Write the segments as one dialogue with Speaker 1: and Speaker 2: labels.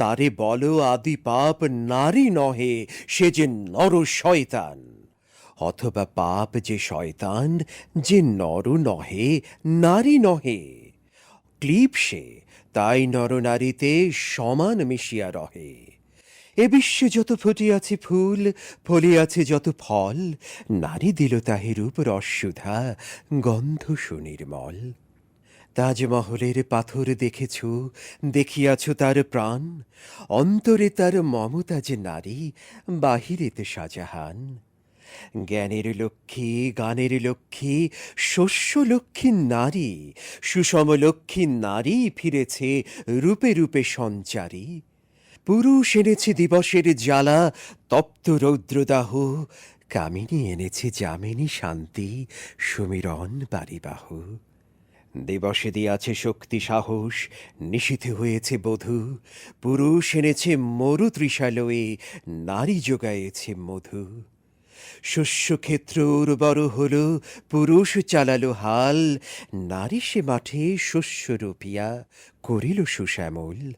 Speaker 1: তারে বল আদি পাপ নারী নহে, সে যে নর শয়তান। অথবা পাপ যে শয়তান, যে নর নহে, নারী নহে। ক্লিপ সে, তাই নরনারীতে সমান মিশিয়া রহে। এ বিশ্বে যত ফুটিয়াছে ফুল, ফলিয়াছে যত ফল, নারী দিল তাহে রূপ রসসুধা গন্ধ সুনির্মল। তাজমহলের পাথর দেখেছ, দেখিয়াছ তার প্রাণ? অন্তরে তার মমতা যে নারী, বাহিরেতে শাহজাহান। জ্ঞানের লক্ষ্মী, গানের লক্ষ্মী, শস্য লক্ষ্মী নারী, সুষম লক্ষ্মী নারী ফিরেছে রূপে রূপে সঞ্চারী। পুরুষ এনেছে দিবসের জ্বালা, তপ্ত রৌদ্রদাহ, কামিনী এনেছে যামিনী শান্তি, সুমিরন বাড়িবাহু দিবসে দিয়াছে শক্তি সাহস নিশীথে হয়েছে বধূ, পুরুষ এনেছে মরু তৃষালয়ে, নারী যোগায়েছে মধু। শস্যক্ষেত্র উর্বর হল, পুরুষ চালালো হাল, নারী সে মাঠে শস্য রোপিয়া করিল সুশ্যামল।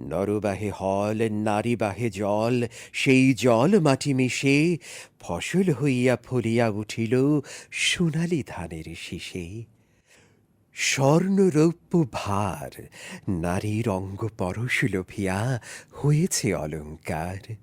Speaker 1: নরবাহে হল, নারী বাহে জল, সেই জল মাটি মিশে ফসল হইয়া ফলিয়া উঠিল সোনালি ধানের শীষে। স্বর্ণরৌপ্য ভার, নারীর অঙ্গ পরশ লোভিয়া হয়েছে অলঙ্কার।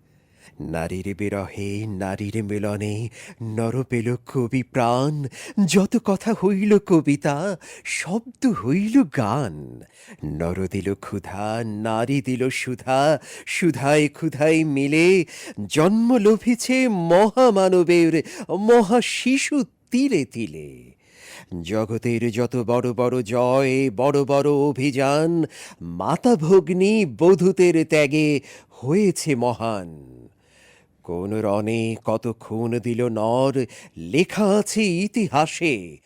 Speaker 1: নারীর বিরহে, নারীর মিলনে নর পেল কবি প্রাণ, যত কথা হইল কবিতা, শব্দ হইল গান। নর দিল ক্ষুধা, নারী দিল সুধা, সুধায় ক্ষুধায় মিলে জন্ম লভিছে মহামানবের মহা শিশু তিলে তিলে জগতের যত বড় বড় জয়, বড় বড় অভিযান, মাতা ভগ্নী বধূতের ত্যাগে হয়েছে মহান। কোন রণে কত খুন দিল নর, লেখা আছে ইতিহাসে।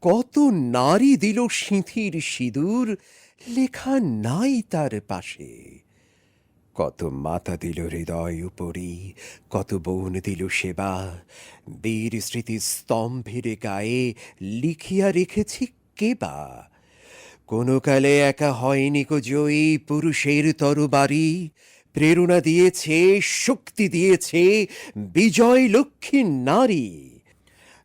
Speaker 1: কত নারী দিল সিঁথির সিঁদুর, লেখা নাই তার পাশে। কত মাতা দিল হৃদয় উপরি, কত বোন দিল সেবা। বীর স্মৃতি স্তম্ভের গায়ে লিখিয়া রেখেছি কেবা। কোনো কালে একা হয়নি কো জয়ী পুরুষের তরবারি। প্রেরণা দিয়েছে, শক্তি দিয়েছে, বিজয় লক্ষ্মী নারী।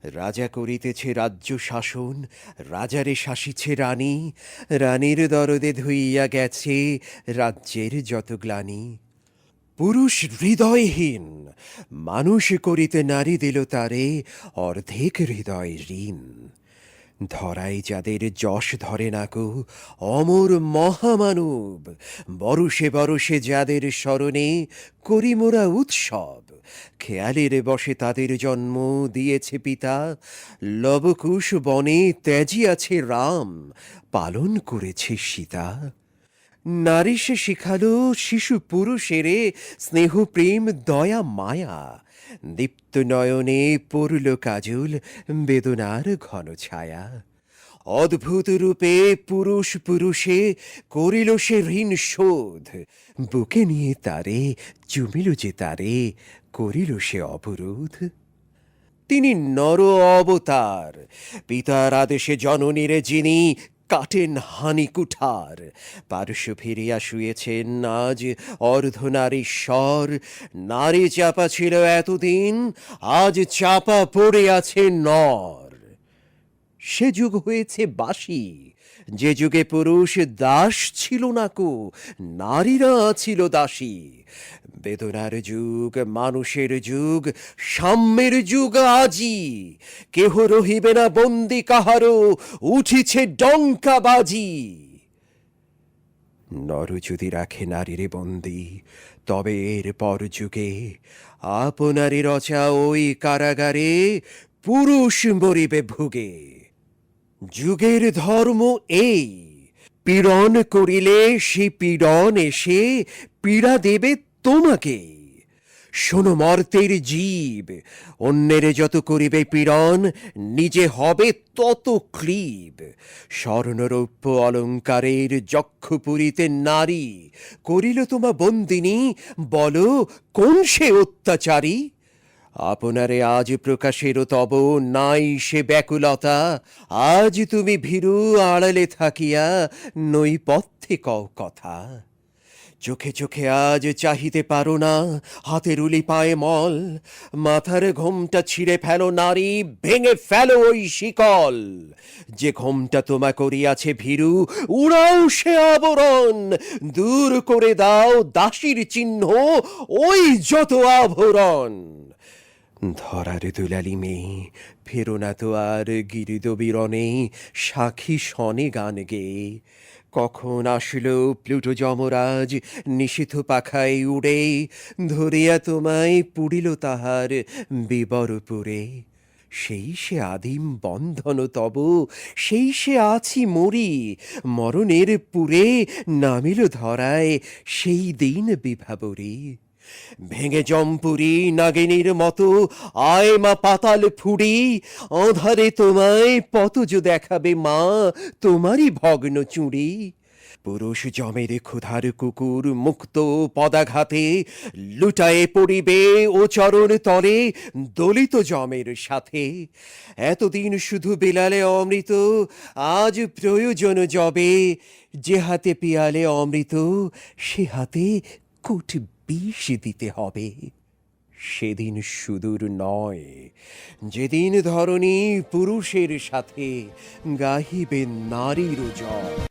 Speaker 1: রাজা করিতেছে রাজ্য শাসন, রাজারে শাসিছে রানী, রানীর দরদে ধুইয়া গেছে রাজ্যের যত গ্লানি। পুরুষ হৃদয়হীন, মানুষ করিতে নারী দিল তারে অর্ধেক হৃদয় ঋণ। ধরাই যাদের যশ ধরে নাকো অমর মহামানব। বরষে বরষে যাদের স্মরণে করিমোরা উৎসব। খেয়ালের বসে তাদের জন্ম দিয়েছে পিতা। লবকুশ বনে আছে রাম। পালন করেছে সীতা। নারী সে শিখালো, শিশু পুরুষেরে, স্নেহ, প্রেম, দয়া, মায়া। দীপ্ত নয়নে পড়ল কাজল, বেদনার ঘন ছায়া। অদ্ভুত রূপে পুরুষ পুরুষে করিল সে ঋণ শোধ। বুকে নিয়ে তারে, চুমিল যে তারে, করিল সে অবরোধ। তিনি নর অবতার। পিতার আদেশে জননীরে যিনি কাটেন হানি কুঠার পার্শ্ব ফিরিয়া শুয়েছেন আজ অর্ধনারী স্বর। নারী চাপা ছিল এতদিন, আজ চাপা পড়ে আছে নর। সে যুগ হয়েছে বাসি যে যুগে পুরুষ দাস ছিল না কো, নারীরা ছিল দাসী। বেদনার যুগ, মানুষের যুগ, সাম্যের যুগ আজি কেহ রহিবে না বন্দি কাহারও উঠিছে ডঙ্কা বাজি। নর যদি রাখে নারীরে বন্দি, তবে এর পর যুগে আপনারে রচা ওই কারাগারে পুরুষ মরিবে ভুগে। যুগের ধর্ম এই। পীড়ন করিলে সে পীড়ন এসে পীড়া দেবে তোমাকে। শোনো মর্তের জীব, অন্যের যত করিবে পীড়ন, নিজে হবে তত ক্লীব। স্বর্ণরৌপ্য অলঙ্কারের যক্ষ পুরীতে নারী, করিল তোমা বন্দিনী, বলো, কোন সে অত্যাচারী? আপনারে আজ প্রকাশের তব নাই সে ব্যাকুলতা। আজ তুমি ভীরু আড়ালে থাকিয়া নৈপথ্যে কও কথা। চোখে চোখে আজ চাহিতে পারো না, হাতে রুলি পায়ে মল। মাথার ঘোমটা ছিঁড়ে ফেলো নারী, ভেঙে ফেলো ওই শিকল। যে ঘোমটা তোমা করিয়াছে ভীরু, উড়াও সে আবরণ। দূর করে দাও দাসীর চিহ্ন, ওই যত আভরণ। ধরার দুলালি মেয়ে, ফেরো না তো আর গিরিদ বিরণে সাক্ষী শনে গান গেয়ে কখন আসিল প্লুটো যমরাজ, নিষিদ্ধ পাখায় উড়ে, ধরিয়া তোমায় পুড়িল তাহার বিবরপুরে। সেই সে আদিম বন্ধন তব, সেই সে আছি মরি, মরণের পুরে নামিল ধরায় সেই দিন বিভাবরী। ভেঙে জম্পুরি নাগিনীর মতো আয় মা পাতাল ফুড়ি অধারে তোমায় পতজ দেখাবে মা তোমারই ভগ্ন চুড়ি। পুরুষ জমের ক্ষুধার কুকুর মুক্ত পদাঘাতে লুটায়ে পড়িবে ও চরণ তরে দলিত জমের সাথে। এতদিন শুধু বিলালে অমৃত, আজ প্রয়োজন জবে, যে হাতে পিয়ালে অমৃত, সে হাতে কুট বিষ দিতে হবে। সেদিন সুদূর নয় যেদিন ধরনী পুরুষের সাথে গাহিবে নারীর জয়।